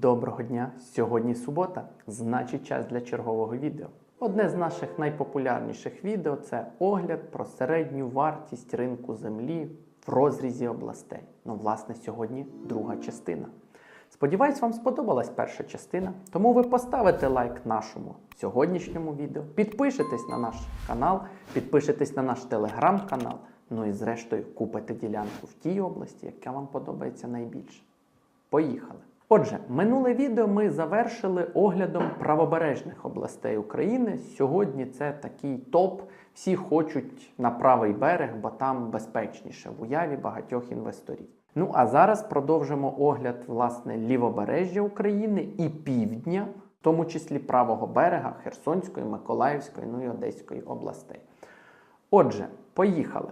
Доброго дня! Сьогодні субота, значить час для чергового відео. Одне з наших найпопулярніших відео це огляд про середню вартість ринку землі в розрізі областей. Ну, власне, сьогодні друга частина. Сподіваюсь, вам сподобалась перша частина, тому ви поставите лайк нашому сьогоднішньому відео, підпишетесь на наш канал, підпишетесь на наш телеграм-канал, ну і зрештою купите ділянку в тій області, яка вам подобається найбільше. Поїхали! Отже, минуле відео ми завершили оглядом правобережних областей України. Сьогодні це такий топ. Всі хочуть на правий берег, бо там безпечніше в уяві багатьох інвесторів. Ну а зараз продовжимо огляд власне лівобережжя України і півдня, в тому числі правого берега Херсонської, Миколаївської, ну і Одеської областей. Отже, поїхали.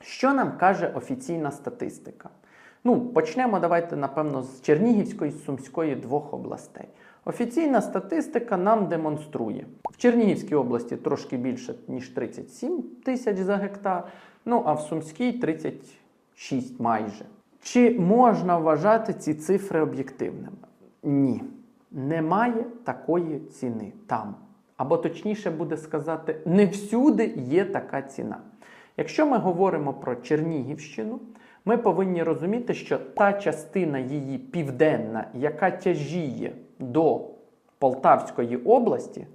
Що нам каже офіційна статистика? Ну, почнемо давайте, напевно, з Чернігівської з Сумської двох областей. Офіційна статистика нам демонструє. В Чернігівській області трошки більше, ніж 37 тисяч за гектар, ну а в Сумській 36 майже. Чи можна вважати ці цифри об'єктивними? Ні. Немає такої ціни там. Або точніше буде сказати, не всюди є така ціна. Якщо ми говоримо про Чернігівщину, ми повинні розуміти, що та частина її південна, яка тяжіє до Полтавської області,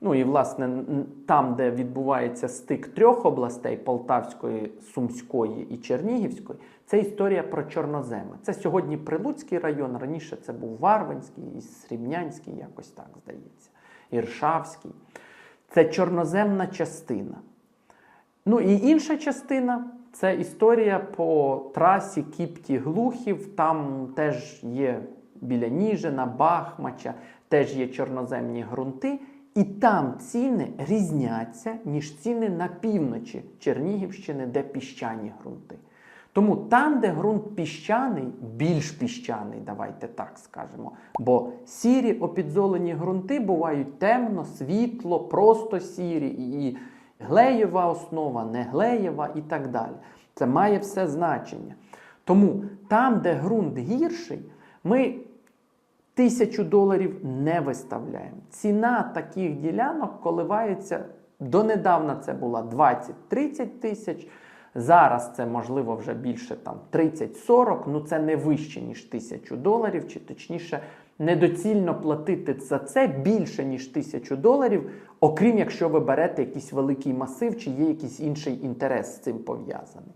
ну і власне там, де відбувається стик трьох областей Полтавської, Сумської і Чернігівської, це історія про чорноземи. Це сьогодні Прилуцький район, раніше це був Варвинський і Срібнянський, якось так здається, Іршавський. Це чорноземна частина. Ну і інша частина це історія по трасі Кіпті Глухів. Там теж є біля Ніжина, Бахмача, теж є чорноземні ґрунти. І там ціни різняться, ніж ціни на півночі Чернігівщини, де піщані ґрунти. Тому там, де ґрунт піщаний, більш піщаний, давайте так скажемо. Бо сірі опідзолені ґрунти бувають темно, світло, просто сірі, і глеєва основа, не глеєва і так далі. Це має все значення. Тому там, де ґрунт гірший, ми тисячу доларів не виставляємо. Ціна таких ділянок коливається донедавна це була 20-30 тисяч. Зараз це можливо вже більше там 30-40, ну це не вище, ніж тисячу доларів, чи точніше, недоцільно платити за це більше, ніж тисячу доларів, окрім якщо ви берете якийсь великий масив, чи є якийсь інший інтерес з цим пов'язаний.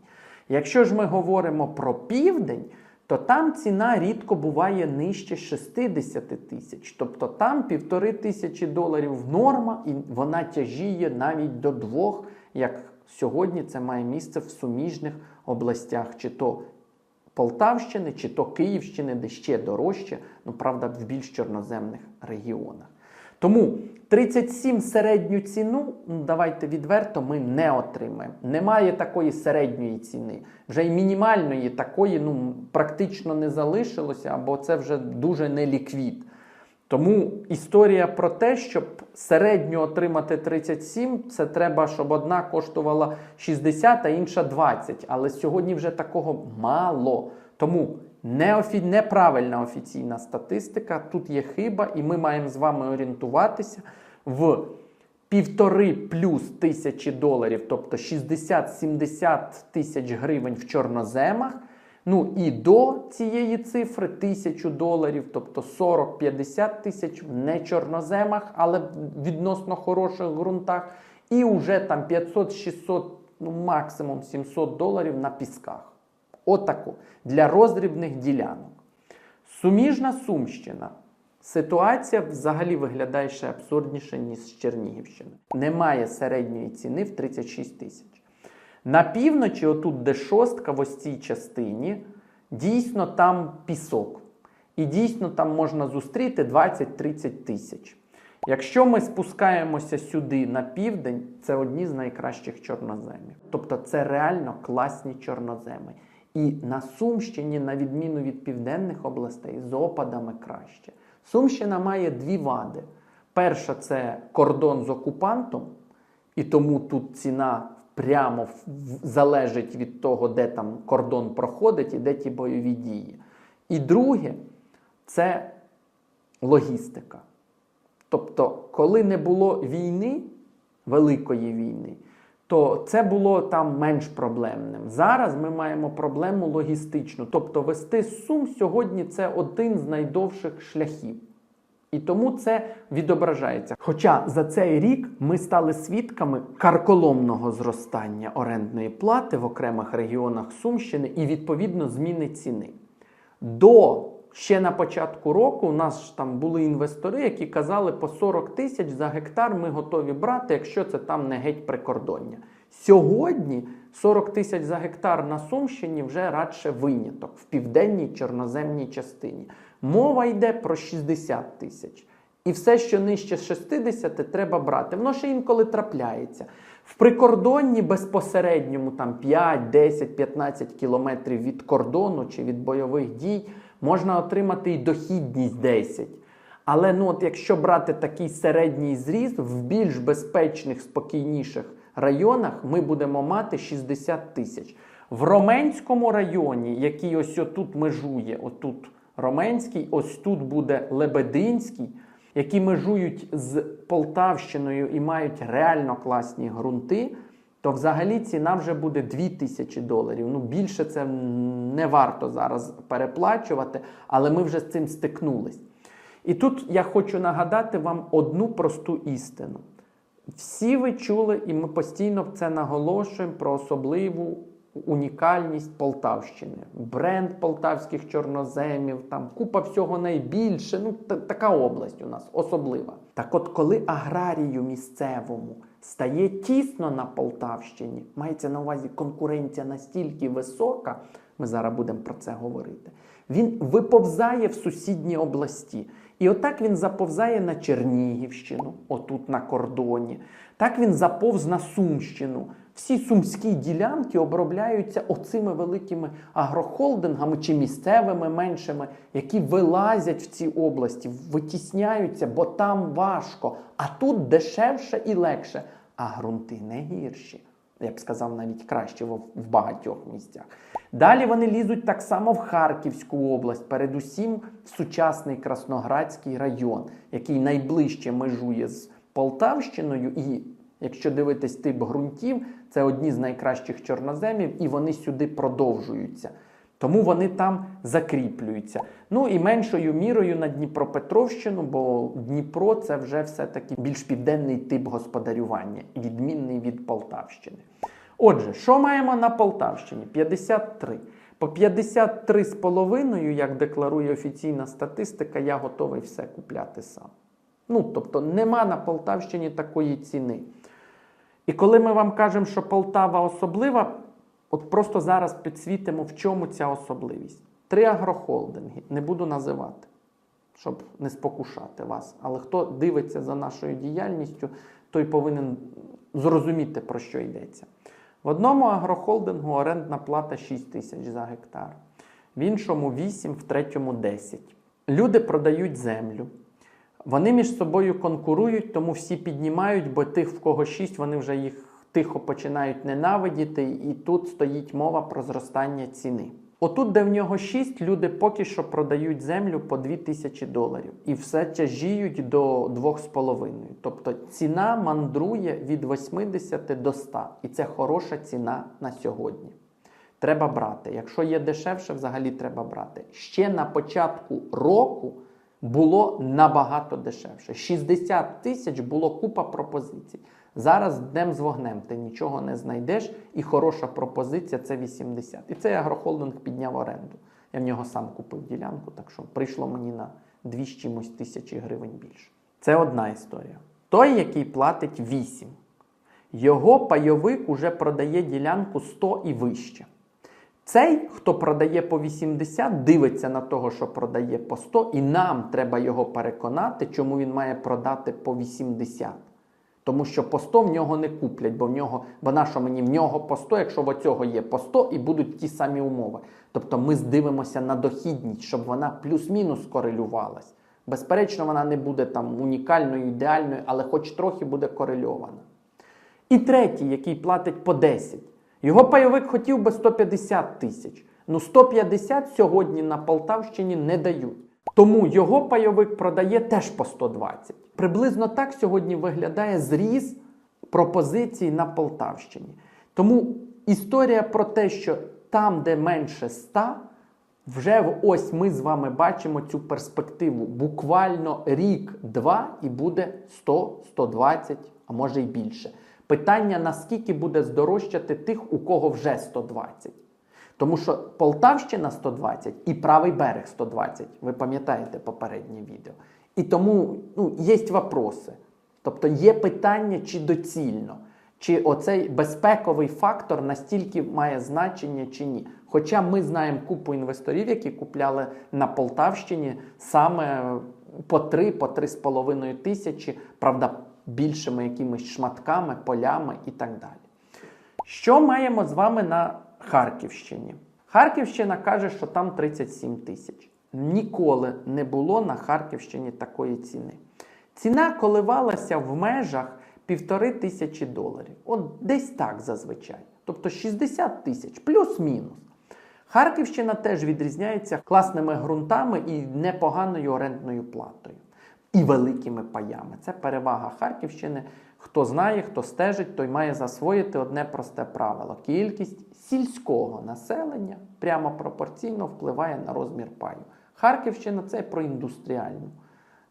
Якщо ж ми говоримо про південь, то там ціна рідко буває нижче 60 тисяч. Тобто там півтори тисячі доларів норма, і вона тяжіє навіть до двох, як сьогодні це має місце в суміжних областях, чи то Полтавщини, чи то Київщини, де ще дорожче, ну правда, в більш чорноземних регіонах. Тому 37 середню ціну, ну давайте відверто, ми не отримаємо. Немає такої середньої ціни. Вже й мінімальної такої ну, практично не залишилося, або це вже дуже не ліквід. Тому історія про те, щоб середньо отримати 37, це треба, щоб одна коштувала 60, а інша 20. Але сьогодні вже такого мало. Тому неофі... неправильна офіційна статистика, тут є хиба, і ми маємо з вами орієнтуватися в півтори плюс тисячі доларів, тобто 60-70 тисяч гривень в чорноземах. Ну і до цієї цифри тисячу доларів, тобто 40-50 тисяч в нечорноземах, але відносно хороших ґрунтах. І вже там 500-600, ну максимум 700 доларів на пісках. Отако. Для роздрібних ділянок. Суміжна Сумщина. Ситуація взагалі виглядає ще абсурдніше, ніж з Чернігівщини. Немає середньої ціни в 36 тисяч. На півночі, отут, де шостка, в ось цій частині, дійсно там пісок. І дійсно там можна зустріти 20-30 тисяч. Якщо ми спускаємося сюди на південь, це одні з найкращих чорноземів. Тобто це реально класні чорноземи. І на Сумщині, на відміну від південних областей, з опадами краще. Сумщина має дві вади. Перша це кордон з окупантом, і тому тут ціна прямо залежить від того, де там кордон проходить і де ті бойові дії. І друге, це логістика. Тобто, коли не було війни, великої війни, то це було там менш проблемним. Зараз ми маємо проблему логістичну. Тобто, вести Сум сьогодні це один з найдовших шляхів. І тому це відображається. Хоча за цей рік ми стали свідками карколомного зростання орендної плати в окремих регіонах Сумщини і відповідно зміни ціни. До ще на початку року у нас ж там були інвестори, які казали, по 40 тисяч за гектар ми готові брати, якщо це там не геть прикордоння. Сьогодні 40 тисяч за гектар на Сумщині вже радше виняток в південній чорноземній частині. Мова йде про 60 тисяч. І все, що нижче 60, треба брати. Воно ще інколи трапляється. В прикордонні безпосередньому там 5, 10, 15 кілометрів від кордону чи від бойових дій можна отримати і дохідність 10. Але ну от якщо брати такий середній зріз, в більш безпечних, спокійніших районах ми будемо мати 60 тисяч. В Роменському районі, який ось отут межує, отут Роменський, ось тут буде Лебединський, які межують з Полтавщиною і мають реально класні ґрунти, то взагалі ціна вже буде 2000 доларів. Ну більше це не варто зараз переплачувати, але ми вже з цим стикнулись. І тут я хочу нагадати вам одну просту істину. Всі ви чули, і ми постійно це наголошуємо про особливу унікальність Полтавщини, бренд полтавських чорноземів, там купа всього найбільше. Ну, та- така область у нас особлива. Так от, коли аграрію місцевому стає тісно на Полтавщині, мається на увазі конкуренція настільки висока, ми зараз будемо про це говорити. Він виповзає в сусідні області. І отак він заповзає на Чернігівщину, отут на кордоні. Так він заповз на Сумщину. Всі сумські ділянки обробляються оцими великими агрохолдингами чи місцевими меншими, які вилазять в ці області, витісняються, бо там важко. А тут дешевше і легше. А ґрунти не гірші. Я б сказав, навіть краще в в багатьох місцях. Далі вони лізуть так само в Харківську область, передусім в сучасний Красноградський район, який найближче межує з Полтавщиною. І якщо дивитись тип ґрунтів, це одні з найкращих чорноземів, і вони сюди продовжуються. Тому вони там закріплюються. Ну і меншою мірою на Дніпропетровщину, бо Дніпро це вже все-таки більш південний тип господарювання, відмінний від Полтавщини. Отже, що маємо на Полтавщині? 53. По 53,5, як декларує офіційна статистика, я готовий все купляти сам. Ну, тобто нема на Полтавщині такої ціни. І коли ми вам кажемо, що Полтава особлива, от просто зараз підсвітимо, в чому ця особливість. Три агрохолдинги, не буду називати, щоб не спокушати вас. Але хто дивиться за нашою діяльністю, той повинен зрозуміти, про що йдеться. В одному агрохолдингу орендна плата 6 тисяч за гектар, в іншому 8, в третьому 10. Люди продають землю. Вони між собою конкурують, тому всі піднімають, бо тих, в кого 6, вони вже їх тихо починають ненавидіти, і тут стоїть мова про зростання ціни. Отут, де в нього 6, люди поки що продають землю по 2 тисячі доларів і все тяжіють до 2,5. Тобто ціна мандрує від 80 до 100. І це хороша ціна на сьогодні. Треба брати. Якщо є дешевше, взагалі треба брати. Ще на початку року було набагато дешевше. 60 тисяч було купа пропозицій. Зараз днем з вогнем ти нічого не знайдеш, і хороша пропозиція це 80. І цей агрохолдинг підняв оренду. Я в нього сам купив ділянку, так що прийшло мені на 2 з чимось тисячі гривень більше. Це одна історія. Той, який платить 8, його пайовик уже продає ділянку 100 і вище. Цей, хто продає по 80, дивиться на того, що продає по 100, і нам треба його переконати, чому він має продати по 80. Тому що по 100 в нього не куплять, бо в нього, бо на що мені в нього по 100, якщо в цього є по 100 і будуть ті самі умови. Тобто ми здивимося на дохідність, щоб вона плюс-мінус корелювалась. Безперечно, вона не буде там унікальною, ідеальною, але хоч трохи буде корельована. І третій, який платить по 10. Його пайовик хотів би 150 тисяч. Ну 150 сьогодні на Полтавщині не дають. Тому його пайовик продає теж по 120. Приблизно так сьогодні виглядає зріз пропозицій на Полтавщині. Тому історія про те, що там, де менше 100, вже ось ми з вами бачимо цю перспективу. Буквально рік-два і буде 100, 120, а може й більше. Питання, наскільки буде здорожчати тих, у кого вже 120. Тому що Полтавщина 120 і правий берег 120. Ви пам'ятаєте попереднє відео. І тому ну, є вопроси. Тобто є питання, чи доцільно, чи оцей безпековий фактор настільки має значення чи ні. Хоча ми знаємо купу інвесторів, які купляли на Полтавщині саме по 3, по 3,5 тисячі, правда, більшими якимись шматками, полями і так далі. Що маємо з вами на Харківщині? Харківщина каже, що там 37 тисяч. Ніколи не було на Харківщині такої ціни. Ціна коливалася в межах півтори тисячі доларів. От десь так зазвичай. Тобто 60 тисяч плюс-мінус. Харківщина теж відрізняється класними ґрунтами і непоганою орендною платою. І великими паями. Це перевага Харківщини. Хто знає, хто стежить, той має засвоїти одне просте правило. Кількість сільського населення прямо пропорційно впливає на розмір паю. Харківщина це про індустріальну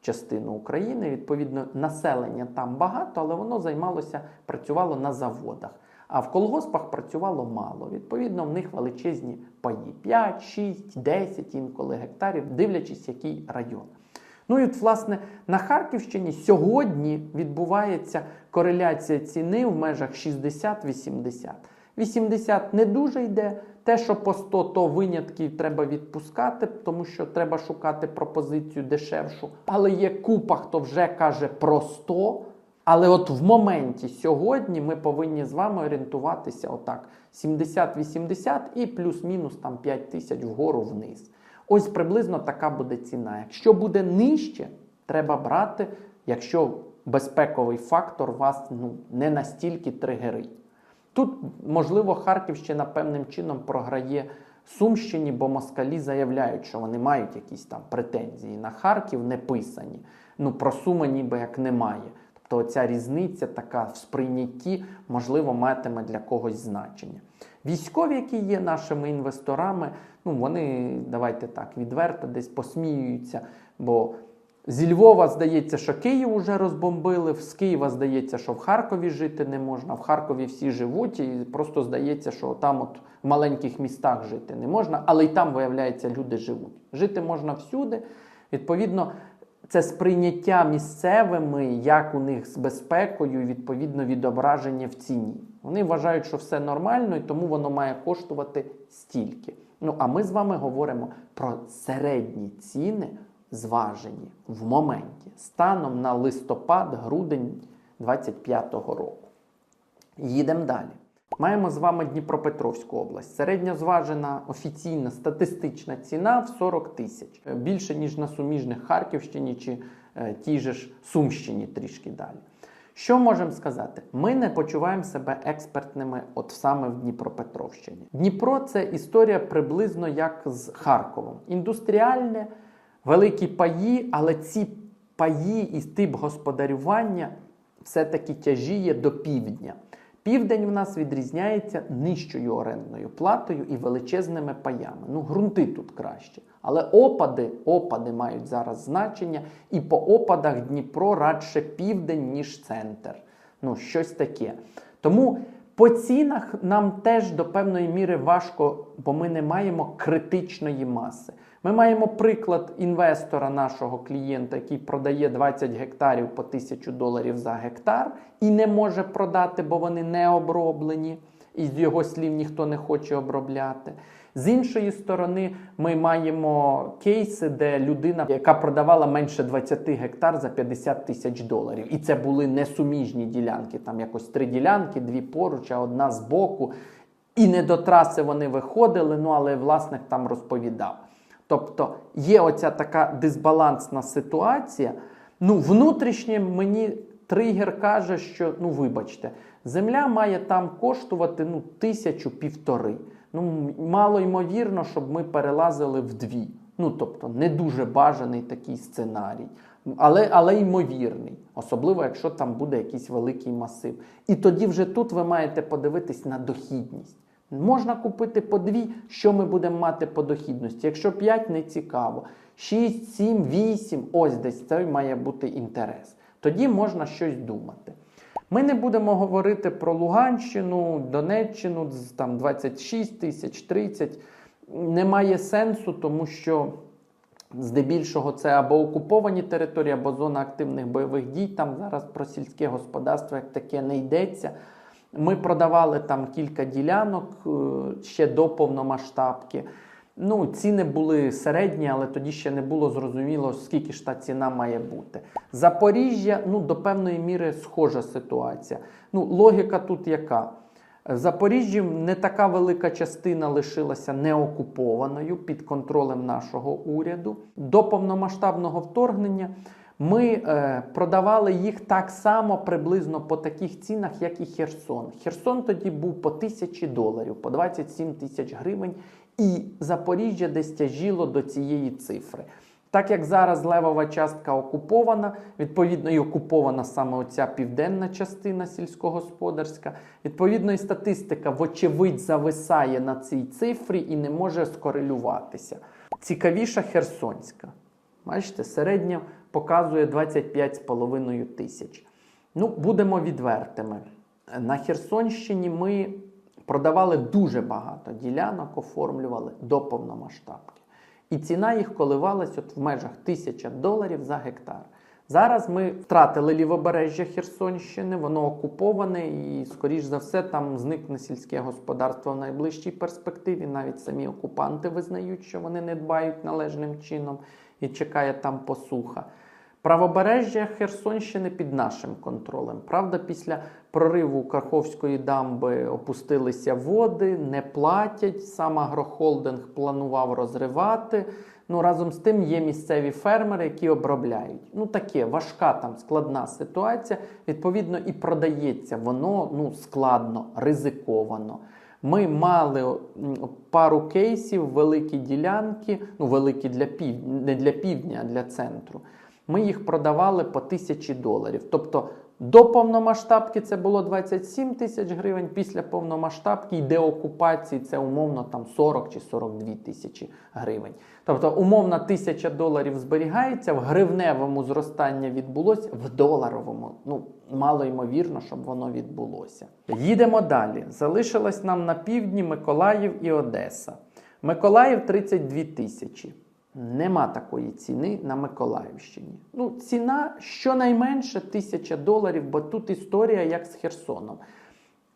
частину України. Відповідно, населення там багато, але воно займалося, працювало на заводах. А в колгоспах працювало мало. Відповідно, в них величезні паї 5, 6, 10 інколи гектарів, дивлячись, який район. Ну і от, власне, на Харківщині сьогодні відбувається кореляція ціни в межах 60-80. 80 не дуже йде. Те, що по 100, то винятків треба відпускати, тому що треба шукати пропозицію дешевшу. Але є купа, хто вже каже про 100. Але от в моменті сьогодні ми повинні з вами орієнтуватися отак: 70-80 і плюс-мінус там 5 тисяч вгору вниз. Ось приблизно така буде ціна. Якщо буде нижче, треба брати, якщо безпековий фактор вас ну, не настільки тригерить. Тут, можливо, Харківщина певним чином програє Сумщині, бо москалі заявляють, що вони мають якісь там претензії на Харків, не писані. Ну, про Суми ніби як немає. Тобто ця різниця така в сприйнятті, можливо, матиме для когось значення. Військові, які є нашими інвесторами, ну вони, давайте так, відверто десь посміюються, бо зі Львова здається, що Київ уже розбомбили, з Києва здається, що в Харкові жити не можна, в Харкові всі живуть, і просто здається, що там от в маленьких містах жити не можна, але й там, виявляється, люди живуть. Жити можна всюди. Відповідно, це сприйняття місцевими, як у них з безпекою, і відповідно відображення в ціні. Вони вважають, що все нормально, і тому воно має коштувати стільки. Ну а ми з вами говоримо про середні ціни, зважені в моменті, станом на листопад-грудень 2025 року. Їдемо далі. Маємо з вами Дніпропетровську область. Середньозважена офіційна статистична ціна в 40 тисяч. Е, Більше, ніж на суміжних Харківщині чи е, тій же ж Сумщині трішки далі. Що можемо сказати? Ми не почуваємо себе експертними от саме в Дніпропетровщині. Дніпро це історія приблизно як з Харковом. Індустріальне, великі паї, але ці паї і тип господарювання все-таки тяжіє до півдня. Південь в нас відрізняється нижчою орендною платою і величезними паями. Ну, ґрунти тут краще. Але опади, опади мають зараз значення, і по опадах Дніпро радше південь, ніж центр. Ну, щось таке. Тому по цінах нам теж до певної міри важко, бо ми не маємо критичної маси. Ми маємо приклад інвестора нашого клієнта, який продає 20 гектарів по 1000 доларів за гектар і не може продати, бо вони не оброблені, і з його слів ніхто не хоче обробляти. З іншої сторони, ми маємо кейси, де людина, яка продавала менше 20 гектар за 50 тисяч доларів. І це були несуміжні ділянки. Там якось три ділянки, дві поруч, а одна з боку. І не до траси вони виходили, ну але власник там розповідав. Тобто є оця така дисбалансна ситуація. Ну, внутрішнє мені тригер каже, що ну вибачте, земля має там коштувати ну, тисячу півтори. Ну, мало ймовірно, щоб ми перелазили в дві. Ну, тобто, не дуже бажаний такий сценарій, але, але ймовірний, особливо якщо там буде якийсь великий масив. І тоді вже тут ви маєте подивитись на дохідність. Можна купити по дві, що ми будемо мати по дохідності. Якщо 5 не цікаво, 6, 7, 8, ось десь це має бути інтерес. Тоді можна щось думати. Ми не будемо говорити про Луганщину, Донеччину, там 26 тисяч, 30. Немає сенсу, тому що здебільшого це або окуповані території, або зона активних бойових дій. Там зараз про сільське господарство як таке не йдеться. Ми продавали там кілька ділянок е, ще до повномасштабки. Ну, ціни були середні, але тоді ще не було зрозуміло, скільки ж та ціна має бути. Запоріжжя, ну, до певної міри схожа ситуація. Ну, логіка тут яка? В Запоріжжі не така велика частина лишилася неокупованою під контролем нашого уряду. До повномасштабного вторгнення ми е, продавали їх так само приблизно по таких цінах, як і Херсон. Херсон тоді був по тисячі доларів, по 27 тисяч гривень, і Запоріжжя десь тяжіло до цієї цифри. Так як зараз левова частка окупована, відповідно, і окупована саме оця південна частина сільськогосподарська, відповідно, і статистика, вочевидь, зависає на цій цифрі і не може скорелюватися. Цікавіша Херсонська. Бачите, середня показує 25,5 тисяч. Ну, будемо відвертими. На Херсонщині ми продавали дуже багато ділянок, оформлювали до повномасштабки. І ціна їх коливалась от в межах 1000 доларів за гектар. Зараз ми втратили лівобережжя Херсонщини, воно окуповане і, скоріш за все, там зникне сільське господарство в найближчій перспективі. Навіть самі окупанти визнають, що вони не дбають належним чином і чекає там посуха. Правобережжя Херсонщини під нашим контролем. Правда, після прориву Карховської дамби опустилися води, не платять. Сам агрохолдинг планував розривати. Ну, разом з тим є місцеві фермери, які обробляють. Ну, таке важка там складна ситуація. Відповідно, і продається воно ну, складно, ризиковано. Ми мали пару кейсів, великі ділянки, ну великі для пів... не для півдня, а для центру. Ми їх продавали по тисячі доларів. Тобто до повномасштабки це було 27 тисяч гривень, після повномасштабки і деокупації це умовно там 40 чи 42 тисячі гривень. Тобто умовна тисяча доларів зберігається, в гривневому зростання відбулося, в доларовому. Ну, мало ймовірно, щоб воно відбулося. Їдемо далі. Залишилось нам на півдні Миколаїв і Одеса. Миколаїв 32 тисячі. Нема такої ціни на Миколаївщині. Ну, ціна щонайменше тисяча доларів, бо тут історія як з Херсоном.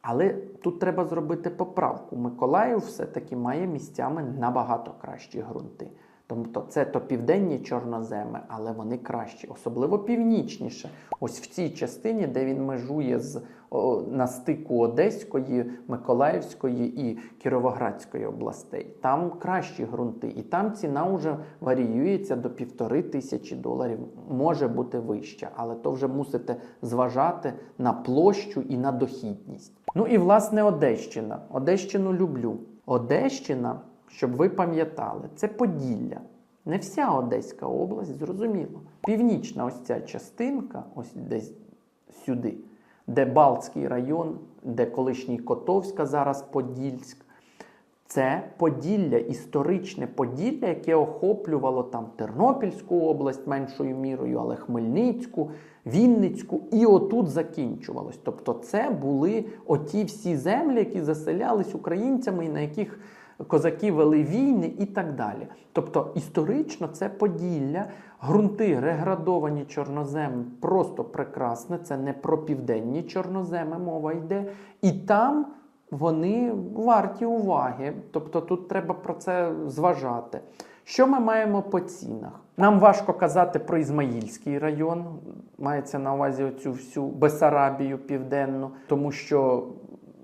Але тут треба зробити поправку. Миколаїв все-таки має місцями набагато кращі ґрунти. Тобто це то південні чорноземи, але вони кращі, особливо північніше. Ось в цій частині, де він межує з о, на стику Одеської, Миколаївської і Кіровоградської областей. Там кращі ґрунти, і там ціна вже варіюється до півтори тисячі доларів, може бути вища, але то вже мусите зважати на площу і на дохідність. Ну і власне Одещина. Одещину люблю. Одещина щоб ви пам'ятали, це Поділля. Не вся Одеська область, зрозуміло. Північна ось ця частинка, ось десь сюди, де Балтський район, де колишній Котовська, зараз Подільськ. Це Поділля, історичне Поділля, яке охоплювало там Тернопільську область меншою мірою, але Хмельницьку, Вінницьку, і отут закінчувалось. Тобто, це були оті всі землі, які заселялись українцями, і на яких козаки вели війни і так далі. Тобто історично це Поділля, ґрунти реградовані чорноземи просто прекрасне. Це не про південні чорноземи мова йде. І там вони варті уваги. Тобто тут треба про це зважати. Що ми маємо по цінах? Нам важко казати про Ізмаїльський район, мається на увазі оцю всю Бесарабію південну, тому що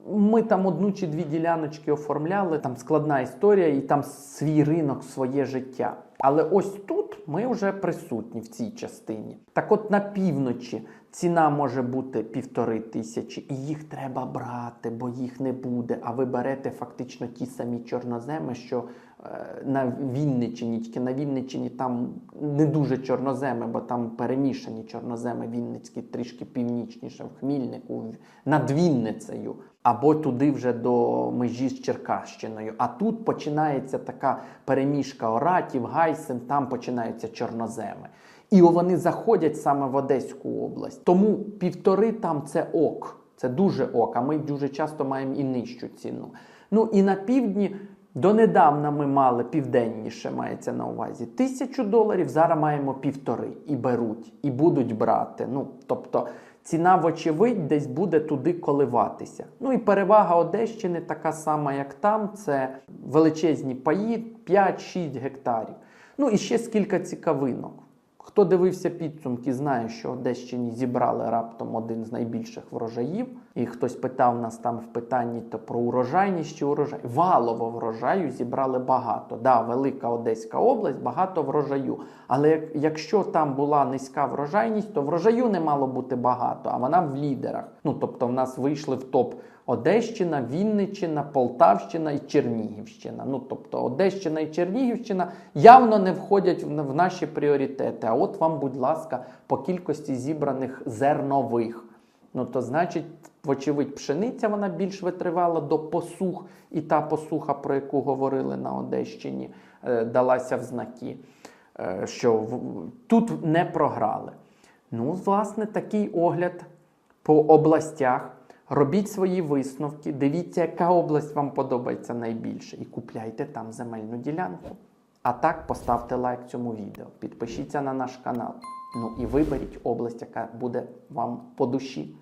ми там одну чи дві діляночки оформляли, там складна історія, і там свій ринок, своє життя. Але ось тут ми вже присутні в цій частині. Так от на півночі Ціна може бути півтори тисячі, і їх треба брати, бо їх не буде. А ви берете фактично ті самі чорноземи, що е, на Вінниччині, тільки на Вінниччині там не дуже чорноземи, бо там перемішані чорноземи Вінницькі, трішки північніше, в Хмільнику, над Вінницею, або туди вже до межі з Черкащиною. А тут починається така перемішка оратів, гайсен, там починаються чорноземи. І вони заходять саме в Одеську область. Тому півтори там це ок. Це дуже ок. А ми дуже часто маємо і нижчу ціну. Ну і на півдні донедавна ми мали південніше, мається на увазі тисячу доларів. Зараз маємо півтори і беруть, і будуть брати. Ну тобто. Ціна, вочевидь, десь буде туди коливатися. Ну і перевага Одещини така сама, як там. Це величезні паї, 5-6 гектарів. Ну і ще скільки цікавинок. Хто дивився підсумки, знає, що Одещині зібрали раптом один з найбільших врожаїв. І хтось питав нас там в питанні то про урожайність чи урожай. Валово врожаю зібрали багато. Да, велика Одеська область, багато врожаю. Але як, якщо там була низька врожайність, то врожаю не мало бути багато, а вона в лідерах. Ну тобто, в нас вийшли в топ Одещина, Вінниччина, Полтавщина і Чернігівщина. Ну тобто Одещина і Чернігівщина явно не входять в, наші пріоритети. А от вам, будь ласка, по кількості зібраних зернових. Ну то значить, вочевидь, пшениця вона більш витривала до посух, і та посуха, про яку говорили на Одещині, е, далася в знаки, е, що тут не програли. Ну, власне, такий огляд по областях. Робіть свої висновки, дивіться, яка область вам подобається найбільше, і купляйте там земельну ділянку. А так поставте лайк цьому відео, підпишіться на наш канал. Ну і виберіть область, яка буде вам по душі.